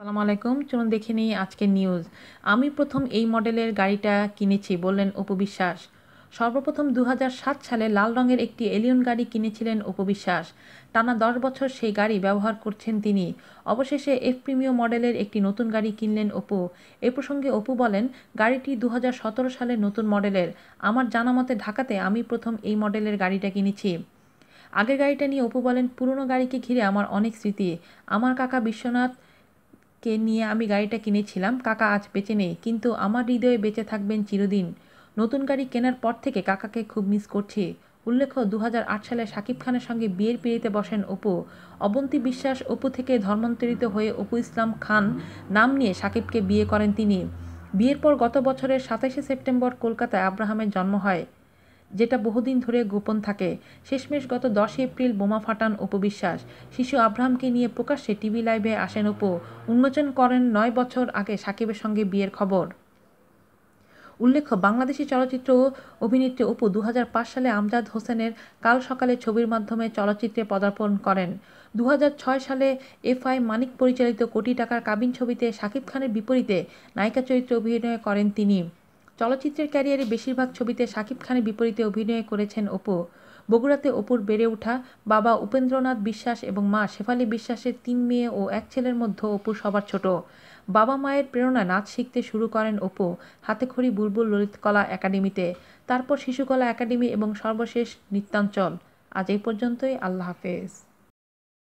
আসসালামু আলাইকুম। চলুন দেখে নিই আজকের নিউজ আমি প্রথম এই মডেলের গাড়িটা কিনেছি, বললেন অপবিশ্বাস সর্বপ্রথম দু হাজার সাত সালে লাল রঙের একটি এলিয়ন গাড়ি কিনেছিলেন উপবিশ্বাস টানা দশ বছর সেই গাড়ি ব্যবহার করছেন তিনি। অবশেষে এফ প্রিমিয় মডেলের একটি নতুন গাড়ি কিনলেন অপু। এ প্রসঙ্গে অপু বলেন, গাড়িটি দু হাজার সতেরো সালের নতুন মডেলের আমার জানা মতে ঢাকাতে আমি প্রথম এই মডেলের গাড়িটা কিনেছি। আগের গাড়িটা নিয়ে অপু বলেন, পুরনো গাড়িকে ঘিরে আমার অনেক স্মৃতি। আমার কাকা বিশ্বনাথ কে নিয়ে আমি গাড়িটা কিনেছিলাম, কাকা আজ বেঁচে নেই, কিন্তু আমার হৃদয়ে বেঁচে থাকবেন চিরদিন। নতুন গাড়ি কেনার পর থেকে কাকাকে খুব মিস করছি। উল্লেখ্য দু হাজার আট সালে শাকিব খানের সঙ্গে বিয়ের পিড়িতে বসেন অপু। অবন্তী বিশ্বাস অপু থেকে ধর্মান্তরিত হয়ে অপু ইসলাম খান নাম নিয়ে শাকিবকে বিয়ে করেন তিনি। বিয়ের পর গত বছরের সাতাশে সেপ্টেম্বর কলকাতায় আব্রাহামের জন্ম হয়। যেটা বহুদিন ধরে গোপন থাকে। শেষমেশ গত দশ এপ্রিল বোমা ফাটান উপবিশ্বাস শিশু আব্রাহামকে নিয়ে প্রকাশ্যে টিভি লাইভে আসেন অপু। উন্মোচন করেন নয় বছর আগে সাকিবের সঙ্গে বিয়ের খবর। উল্লেখ্য, বাংলাদেশি চলচ্চিত্র অভিনেত্রী অপু দু হাজার পাঁচ সালে আমজাদ হোসেনের কাল সকালে ছবির মাধ্যমে চলচ্চিত্রে পদার্পণ করেন। দু হাজার ছয় সালে এফ আই মানিক পরিচালিত কোটি টাকার কাবিন ছবিতে শাকিব খানের বিপরীতে নায়িকা চরিত্রে অভিনয় করেন তিনি। চলচ্চিত্রের ক্যারিয়ারে বেশিরভাগ ছবিতে শাকিব খানের বিপরীতে অভিনয় করেছেন অপু। বগুড়াতে অপুর বেড়ে ওঠা বাবা উপেন্দ্রনাথ বিশ্বাস এবং মা শেফালি বিশ্বাসের তিন মেয়ে ও এক ছেলের মধ্যে অপু সবার ছোট। বাবা মায়ের প্রেরণা নাচ শিখতে শুরু করেন অপু হাতেখড়ি বুলবুল ললিতকলা একাডেমিতে। তারপর শিশুকলা একাডেমি এবং সর্বশেষ নৃত্যাঞ্চল। আজ এই পর্যন্তই, আল্লাহ হাফেজ।